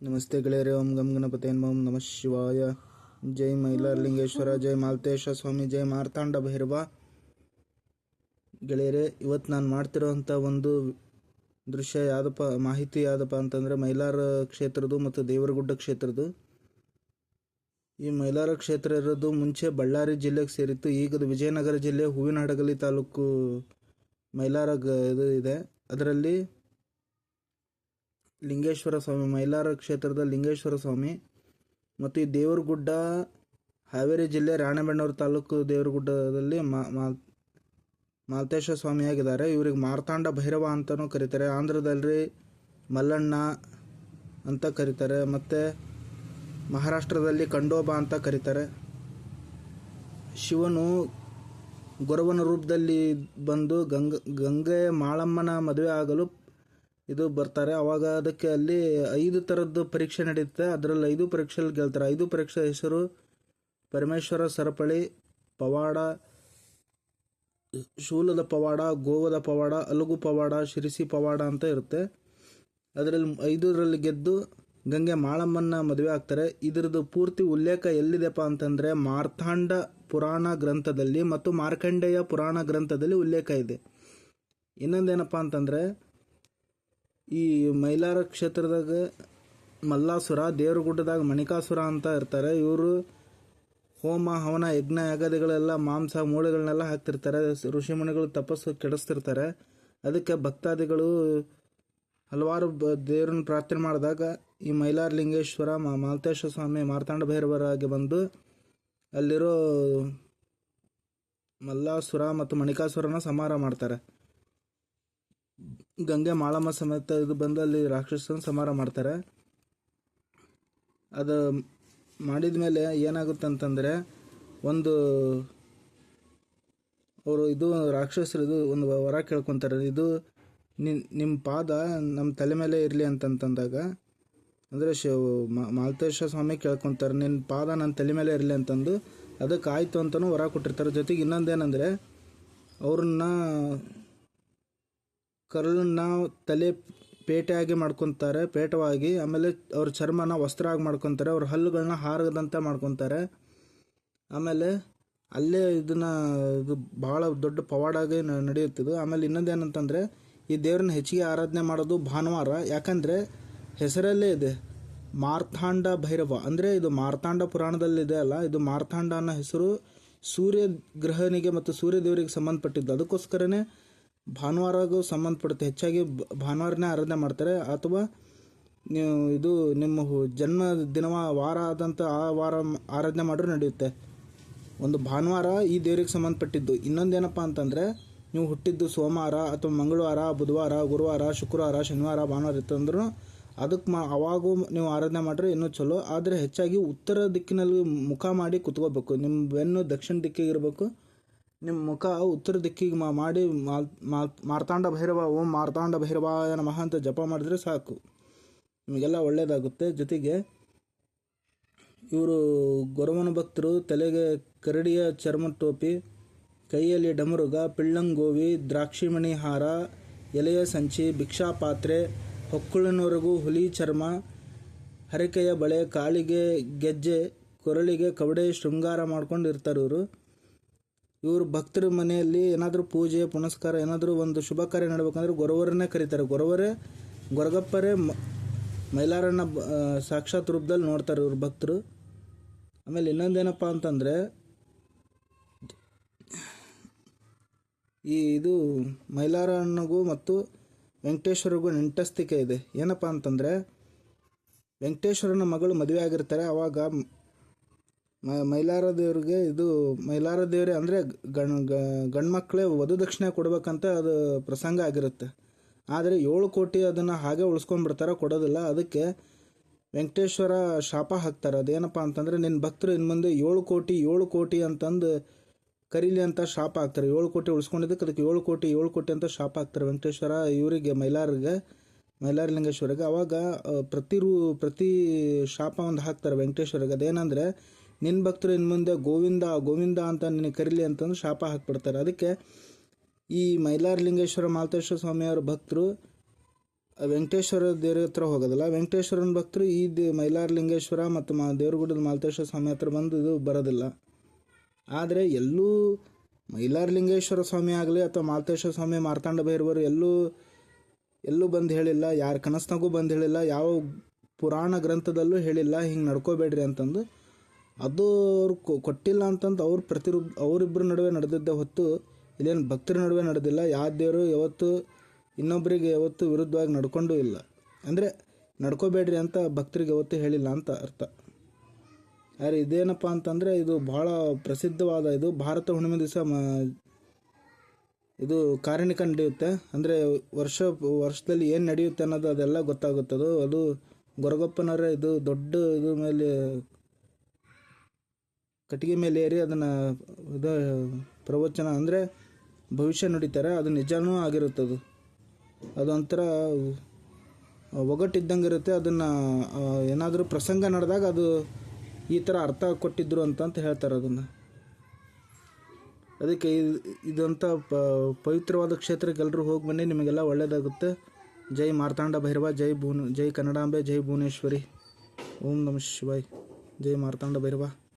ನಮಸ್ತೆ ಗೆಳೆಯರೆ, ಓಂ ಗಂ ಗಣಪತಿ ಓಂ ನಮಃ ಶಿವಾಯ. ಜೈ ಮೈಲಾರಲಿಂಗೇಶ್ವರ ಜೈ ಮಾಲ್ತೇಶ ಸ್ವಾಮಿ, ಜೈ ಮಾರ್ತಾಂಡ ಭೈರವ. ಗೆಳೆಯರೆ, ಇವತ್ತು ನಾನು ಮಾಡ್ತಿರೋವಂಥ ಒಂದು ದೃಶ್ಯ ಯಾವುದಪ್ಪ, ಮಾಹಿತಿ ಯಾವುದಪ್ಪ ಅಂತಂದರೆ ಮೈಲಾರ ಕ್ಷೇತ್ರದ್ದು ಮತ್ತು ದೇವರಗುಡ್ಡ ಕ್ಷೇತ್ರದ್ದು. ಈ ಮೈಲಾರ ಕ್ಷೇತ್ರ ಇರೋದು ಮುಂಚೆ ಬಳ್ಳಾರಿ ಜಿಲ್ಲೆಗೆ ಸೇರಿತ್ತು ಈಗ ವಿಜಯನಗರ ಜಿಲ್ಲೆ ಹೂವಿನಹಡಗಲಿ ತಾಲೂಕು ಮೈಲಾರ ಇದು ಇದೆ. ಅದರಲ್ಲಿ ಲಿಂಗೇಶ್ವರ ಸ್ವಾಮಿ, ಮೈಲಾರ ಕ್ಷೇತ್ರದ ಲಿಂಗೇಶ್ವರ ಸ್ವಾಮಿ ಮತ್ತು ಈ ದೇವರಗುಡ್ಡ ಹಾವೇರಿ ಜಿಲ್ಲೆ ರಾಣೆಬೆಣ್ಣೂರು ತಾಲೂಕು ದೇವರಗುಡ್ಡದಲ್ಲಿ ಮಾ- ಮಾಲ್ತೇಶ್ವರ ಮಾಲ್ತೇಶ ಸ್ವಾಮಿಯಾಗಿದ್ದಾರೆ ಇವ್ರಿಗೆ ಮಾರ್ತಾಂಡ ಭೈರವ ಅಂತಲೂ ಕರೀತಾರೆ. ಆಂಧ್ರದಲ್ಲಿ ಮಲ್ಲಣ್ಣ ಅಂತ ಕರೀತಾರೆ. ಮತ್ತು ಮಹಾರಾಷ್ಟ್ರದಲ್ಲಿ ಕಂಡೋಬ ಅಂತ ಕರೀತಾರೆ. ಶಿವನು ಗೊರವನ ರೂಪದಲ್ಲಿ ಬಂದು ಗಂಗ, ಗಂಗೆ ಮಾಳಮ್ಮನ ಮದುವೆ ಆಗಲು ಇದು ಬರ್ತಾರೆ. ಅವಾಗ ಅದಕ್ಕೆ ಅಲ್ಲಿ ಐದು ಥರದ್ದು ಪರೀಕ್ಷೆ ನಡೆಯುತ್ತೆ ಅದರಲ್ಲಿ ಐದು ಪರೀಕ್ಷೆಯಲ್ಲಿ ಗೆಲ್ತಾರೆ. ಐದು ಪರೀಕ್ಷೆ ಹೆಸರು ಪರಮೇಶ್ವರ, ಸರಪಳಿ, ಪವಾಡ, ಶೂಲದ ಪವಾಡ, ಗೋವದ ಪವಾಡ, ಅಲುಗು ಪವಾಡ, ಶಿರಿಸಿ ಪವಾಡ ಅಂತ ಇರುತ್ತೆ. ಅದರಲ್ಲಿ ಐದರಲ್ಲಿ ಗೆದ್ದು ಗಂಗೆ ಮಾಳಮ್ಮನ ಮದುವೆ ಆಗ್ತಾರೆ. ಇದರದ್ದು ಪೂರ್ತಿ ಉಲ್ಲೇಖ ಎಲ್ಲಿದೆಪ್ಪ ಅಂತಂದರೆ ಮಾರ್ಥಾಂಡ ಪುರಾಣ ಗ್ರಂಥದಲ್ಲಿ ಮತ್ತು ಮಾರ್ಕಂಡೇಯ ಪುರಾಣ ಗ್ರಂಥದಲ್ಲಿ ಉಲ್ಲೇಖ ಇದೆ. ಇನ್ನೊಂದೇನಪ್ಪ ಅಂತಂದರೆ ಈ ಮೈಲಾರ ಕ್ಷೇತ್ರದಾಗ ಮಲ್ಲಾಸುರ, ದೇವ್ರಗುಡ್ಡದಾಗ ಮಣಿಕಾಸುರ ಅಂತ ಇರ್ತಾರೆ. ಇವರು ಹೋಮ, ಹವನ, ಯಜ್ಞ, ಯಾಗದಿಗಳೆಲ್ಲ ಮಾಂಸ ಮೂಳೆಗಳನ್ನೆಲ್ಲ ಹಾಕ್ತಿರ್ತಾರೆ. ಋಷಿಮುನಿಗಳು ತಪಸ್ಸು ಕೆಡಿಸ್ತಿರ್ತಾರೆ. ಅದಕ್ಕೆ ಭಕ್ತಾದಿಗಳು ಹಲವಾರು ಬ, ದೇವ್ರನ್ನ ಪ್ರಾರ್ಥನೆ ಮಾಡಿದಾಗ ಈ ಮೈಲಾರ ಲಿಂಗೇಶ್ವರ, ಮಾ- ಮಾಲ್ತೇಶ ಸ್ವಾಮಿ, ಮಾರ್ತಾಂಡ ಭೈರವರಾಗಿ ಬಂದು ಅಲ್ಲಿರೋ ಮಲ್ಲಾಸುರ ಮತ್ತು ಮಣಿಕಾಸುರನ ಸಮಾರ ಮಾಡ್ತಾರೆ. ಗಂಗೆ ಮಾಳಮ್ಮ ಸಮೇತ ಇದು ಬಂದು ಅಲ್ಲಿ ರಾಕ್ಷಸನ ಸಂಹಾರ ಮಾಡ್ತಾರೆ. ಅದು ಮಾಡಿದ ಮೇಲೆ ಏನಾಗುತ್ತೆ ಅಂತಂದರೆ ಒಂದು ಅವರು ಇದು ರಾಕ್ಷಸರು ಇದು ಒಂದು ವರ ಕೇಳ್ಕೊತಾರೆ. ಇದು ನಿಮ್ಮ ಪಾದ ನಮ್ಮ ತಲೆ ಮೇಲೆ ಇರಲಿ ಅಂತಂತಂದಾಗ, ಅಂದರೆ ಶಿವ ಮಾಲ್ತೇಶ ಸ್ವಾಮಿ ಕೇಳ್ಕೊತಾರೆ ನಿನ್ನ ಪಾದ ನನ್ನ ತಲೆ ಮೇಲೆ ಇರಲಿ ಅಂತಂದು ಅದಕ್ಕೆ ಆಯಿತು ಅಂತಲೂ ವರ ಕೊಟ್ಟಿರ್ತಾರೆ. ಜೊತೆಗೆ ಇನ್ನೊಂದೇನೆಂದರೆ, ಅವ್ರನ್ನ ಕರುಳನ್ನ ತಲೆ ಪೇಟೆಯಾಗಿ ಮಾಡ್ಕೊತಾರೆ, ಪೇಟವಾಗಿ. ಆಮೇಲೆ ಅವ್ರ ಚರ್ಮನ ವಸ್ತ್ರ ಆಗಿ ಮಾಡ್ಕೊತಾರೆ, ಅವ್ರ ಹಲ್ಲುಗಳನ್ನ ಹಾರದಂತೆ ಮಾಡ್ಕೊತಾರೆ. ಆಮೇಲೆ ಅಲ್ಲೇ ಇದನ್ನ ಇದು ಬಹಳ ದೊಡ್ಡ ಪವಾಡಾಗಿ ನಡೆಯುತ್ತಿದ್ದು. ಆಮೇಲೆ ಇನ್ನೊಂದೇನಂತಂದ್ರೆ, ಈ ದೇವ್ರನ್ನ ಹೆಚ್ಚಿಗೆ ಆರಾಧನೆ ಮಾಡೋದು ಭಾನುವಾರ. ಯಾಕಂದರೆ ಹೆಸರಲ್ಲೇ ಇದೆ, ಮಾರ್ತಾಂಡ ಭೈರವ. ಅಂದರೆ ಇದು ಮಾರ್ತಾಂಡ ಪುರಾಣದಲ್ಲಿದೆ ಅಲ್ಲ, ಇದು ಮಾರ್ತಾಂಡ ಅನ್ನೋ ಹೆಸರು ಸೂರ್ಯ ಗ್ರಹನಿಗೆ ಮತ್ತು ಸೂರ್ಯ ದೇವರಿಗೆ ಸಂಬಂಧಪಟ್ಟಿದ್ದು. ಅದಕ್ಕೋಸ್ಕರನೇ ಭಾನುವಾರಗೂ ಸಂಬಂಧಪಡುತ್ತೆ. ಹೆಚ್ಚಾಗಿ ಭಾನುವಾರನೇ ಆರಾಧನೆ ಮಾಡ್ತಾರೆ. ಅಥವಾ ನೀವು ಇದು ನಿಮ್ಮ ಜನ್ಮ ದಿನವ ವಾರ ಆದಂಥ ಆ ವಾರ ಆರಾಧನೆ ಮಾಡಿದ್ರೆ ನಡೆಯುತ್ತೆ. ಒಂದು ಭಾನುವಾರ ಈ ದೇವರಿಗೆ ಸಂಬಂಧಪಟ್ಟಿದ್ದು. ಇನ್ನೊಂದೇನಪ್ಪ ಅಂತಂದರೆ, ನೀವು ಹುಟ್ಟಿದ್ದು ಸೋಮವಾರ ಅಥವಾ ಮಂಗಳವಾರ, ಬುಧವಾರ, ಗುರುವಾರ, ಶುಕ್ರವಾರ, ಶನಿವಾರ, ಭಾನುವಾರ ಇತ್ತಂದ್ರೂ ಅದಕ್ಕೆ ಮಾ, ಅವಾಗೂ ನೀವು ಆರಾಧನೆ ಮಾಡಿದ್ರೆ ಇನ್ನೂ ಚಲೋ. ಆದರೆ ಹೆಚ್ಚಾಗಿ ಉತ್ತರ ದಿಕ್ಕಿನಲ್ಲಿ ಮುಖ ಮಾಡಿ ಕುತ್ಕೋಬೇಕು. ನಿಮ್ಮ ಬೆನ್ನು ದಕ್ಷಿಣ ದಿಕ್ಕಿಗೆ ಇರಬೇಕು. ನಿಮ್ಮ ಮುಖ ಉತ್ತರ ದಿಕ್ಕಿಗೆ ಮಾಡಿ ಮಾರ್ತಾಂಡ ಭೈರವ, ಓಂ ಮಾರ್ತಾಂಡ ಭೈರವಾಯ ನಮಃ ಅಂತ ಜಪ ಮಾಡಿದ್ರೆ ಸಾಕು. ನಿಮಗೆಲ್ಲ ಒಳ್ಳೆಯದಾಗುತ್ತೆ ಜೊತೆಗೆ ಇವರು ಗೊರವನ ಭಕ್ತರು ತಲೆಗೆ ಕರಡಿಯ ಚರ್ಮ ಟೋಪಿ, ಕೈಯಲ್ಲಿ ಡಮರುಗ, ಪಿಳ್ಳಂಗೋವಿ ದ್ರಾಕ್ಷಿಮಣಿ ಹಾರ ಎಲೆಯ ಸಂಚಿ ಭಿಕ್ಷಾ ಪಾತ್ರೆ ಹೊಕ್ಕುಳಿನವರೆಗೂ ಹುಲಿ ಚರ್ಮ, ಹರಕೆಯ ಬಳೆ, ಕಾಲಿಗೆ ಗೆಜ್ಜೆ, ಕೊರಳಿಗೆ ಕವಡೆ ಶೃಂಗಾರ ಮಾಡ್ಕೊಂಡು ಇರ್ತಾರೆ ಇವರು ಇವರು ಭಕ್ತರ ಮನೆಯಲ್ಲಿ ಏನಾದರೂ ಪೂಜೆ, ಪುನಸ್ಕಾರ, ಏನಾದರೂ ಒಂದು ಶುಭ ಕಾರ್ಯ ನಡಬೇಕಂದ್ರೆ ಗೊರವರನ್ನೇ ಕರೀತಾರೆ. ಗೊರವರೇ, ಗೊರಗಪ್ಪರೇ ಮ- ಮೈಲಾರಣ್ಣ ಬ- ಸಾಕ್ಷಾತ್ ರೂಪದಲ್ಲಿ ನೋಡ್ತಾರೆ ಇವ್ರ ಭಕ್ತರು. ಆಮೇಲೆ ಇನ್ನೊಂದೇನಪ್ಪ ಅಂತಂದರೆ, ಈ ಇದು ಮೈಲಾರಣ್ಣಗೂ ಮತ್ತು ವೆಂಕಟೇಶ್ವರಿಗೂ ನೆಂಟಸ್ತಿಕೆ ಇದೆ. ಏನಪ್ಪ ಅಂತಂದರೆ, ವೆಂಕಟೇಶ್ವರನ ಮಗಳು ಮದುವೆ ಆಗಿರ್ತಾರೆ. ಅವಾಗ ಮ- ಮೈಲಾರ ದೇವರಿಗೆ ಇದು ಮೈಲಾರ ದೇವರೇ ಅಂದರೆ ಗಣ ಗಂಡು ಮಕ್ಕಳೇ ವಧುದಕ್ಷಿಣೆ ಕೊಡಬೇಕಂತ ಅದು ಪ್ರಸಂಗ ಆಗಿರುತ್ತೆ. ಆದರೆ ಏಳು ಕೋಟಿ ಅದನ್ನು ಹಾಗೆ ಉಳಿಸ್ಕೊಂಡ್ಬಿಡ್ತಾರೆ ಕೊಡೋದಿಲ್ಲ. ಅದಕ್ಕೆ ವೆಂಕಟೇಶ್ವರ ಶಾಪ ಹಾಕ್ತಾರೆ. ಅದೇನಪ್ಪ ಅಂತಂದರೆ ನಿನ್ನ ಭಕ್ತರು ಇನ್ನು ಮುಂದೆ ಏಳು ಕೋಟಿ ಏಳು ಕೋಟಿ ಅಂತಂದು ಕರೀಲಿ ಅಂತ ಶಾಪ ಹಾಕ್ತಾರೆ. ಏಳು ಕೋಟಿ ಉಳಿಸ್ಕೊಂಡಿದ್ದಕ್ಕೆ ಅದಕ್ಕೆ ಏಳು ಕೋಟಿ ಏಳು ಕೋಟಿ ಅಂತ ಶಾಪ ಹಾಕ್ತಾರೆ ವೆಂಕಟೇಶ್ವರ ಇವರಿಗೆ, ಮೈಲಾರಿಗೆ, ಮೈಲಾರಲಿಂಗೇಶ್ವರಿಗೆ. ಅವಾಗ ಪ್ರತಿ ರೂ, ಪ್ರತಿ ಶಾಪ ಒಂದು ಹಾಕ್ತಾರೆ ವೆಂಕಟೇಶ್ವರಿಗೆ. ಅದೇನಂದರೆ ನಿನ್ನ ಭಕ್ತರು ಇನ್ನು ಮುಂದೆ ಗೋವಿಂದ ಗೋವಿಂದ ಅಂತ ನಿನಗೆ ಕರೀಲಿ ಅಂತಂದು ಶಾಪ ಹಾಕ್ಬಿಡ್ತಾರೆ. ಅದಕ್ಕೆ ಈ ಮೈಲಾರಲಿಂಗೇಶ್ವರ ಮಾಲತೇಶ್ವರ ಸ್ವಾಮಿಯವರ ಭಕ್ತರು, ವೆಂಕಟೇಶ್ವರ ದೇವ್ರ ಹತ್ರ ಹೋಗೋದಿಲ್ಲ, ವೆಂಕಟೇಶ್ವರನ ಭಕ್ತರು ಈ ದೇ ಮೈಲಾರ ಲಿಂಗೇಶ್ವರ ಮತ್ತು ಮಾ ದೇವ್ರಗುಡದ ಮಾಲತೇಶ್ವರ ಸ್ವಾಮಿ ಹತ್ರ ಬಂದು ಇದು ಬರೋದಿಲ್ಲ. ಆದರೆ ಎಲ್ಲೂ ಮೈಲಾರ ಲಿಂಗೇಶ್ವರ ಸ್ವಾಮಿ ಆಗಲಿ ಅಥವಾ ಮಾಲತೇಶ್ವರ ಸ್ವಾಮಿ ಮಾರ್ತಾಂಡ ಭೈರವರು ಎಲ್ಲೂ ಎಲ್ಲೂ ಬಂದು ಹೇಳಿಲ್ಲ, ಯಾರ ಕನಸ್ನಾಗೂ ಬಂದು ಹೇಳಿಲ್ಲ, ಯಾವ ಪುರಾಣ ಗ್ರಂಥದಲ್ಲೂ ಹೇಳಿಲ್ಲ, ಹಿಂಗೆ ನಡ್ಕೋಬೇಡ್ರಿ ಅಂತಂದು ಅದು ಅವ್ರು ಕೊಟ್ಟಿಲ್ಲ ಅಂತಂದು ಅವ್ರ ಪ್ರತಿರು ಅವರಿಬ್ಬರ ನಡುವೆ ನಡೆದಿದ್ದ ಹೊತ್ತು ಇಲ್ಲೇನು ಭಕ್ತರ ನಡುವೆ ನಡೆದಿಲ್ಲ ಯಾವ ದೇವರು ಯಾವತ್ತು ಇನ್ನೊಬ್ಬರಿಗೆ ಯಾವತ್ತು ವಿರುದ್ಧವಾಗಿ ನಡ್ಕೊಂಡು ಇಲ್ಲ. ಅಂದರೆ ನಡ್ಕೋಬೇಡ್ರಿ ಅಂತ ಭಕ್ತರಿಗೆ ಯಾವತ್ತು ಹೇಳಿಲ್ಲ ಅಂತ ಅರ್ಥ. ಯಾರು ಇದೇನಪ್ಪ ಅಂತಂದರೆ ಇದು ಬಹಳ ಪ್ರಸಿದ್ಧವಾದ, ಇದು ಭಾರತ ಹುಣ್ಣಿಮೆ ದಿವಸ ಮ, ಇದು ಕಾರಣಿಕ ನಡೆಯುತ್ತೆ. ಅಂದರೆ ವರ್ಷ, ವರ್ಷದಲ್ಲಿ ಏನು ನಡೆಯುತ್ತೆ ಅನ್ನೋದು ಅದೆಲ್ಲ ಗೊತ್ತಾಗುತ್ತದು. ಅದು ಗೊರಗಪ್ಪನವರೇ ಇದು ದೊಡ್ಡ ಇದು ಮೇಲೆ ಕಟ್ಟಿಗೆ ಮೇಲೆ ಏರಿ ಅದನ್ನು ಇದು, ಪ್ರವಚನ ಅಂದರೆ ಭವಿಷ್ಯ ನುಡಿತಾರೆ, ಅದು ನಿಜನೂ ಆಗಿರುತ್ತದು. ಅದೊಂಥರ ಒಗಟ್ಟಿದ್ದಂಗೆ ಇರುತ್ತೆ ಅದನ್ನು ಏನಾದರೂ ಪ್ರಸಂಗ ನಡೆದಾಗ ಅದು ಈ ಥರ ಅರ್ಥ ಕೊಟ್ಟಿದ್ರು ಅಂತಂತ ಹೇಳ್ತಾರೆ ಅದನ್ನು. ಅದಕ್ಕೆ ಇದು ಇದಂಥ ಪ, ಪವಿತ್ರವಾದ ಕ್ಷೇತ್ರಕ್ಕೆ ಎಲ್ಲರೂ ಹೋಗಿ ಬನ್ನಿ, ನಿಮಗೆಲ್ಲ ಒಳ್ಳೆಯದಾಗುತ್ತೆ ಜೈ ಮಾರ್ತಾಂಡ ಭೈರವ, ಜೈ ಭೂನ್, ಜೈ ಕನ್ನಡಾಂಬೆ, ಜೈ ಭುವನೇಶ್ವರಿ. ಓಂ ನಮಃ ಶಿವಾಯ್. ಜೈ ಮಾರ್ತಾಂಡ ಭೈರವ.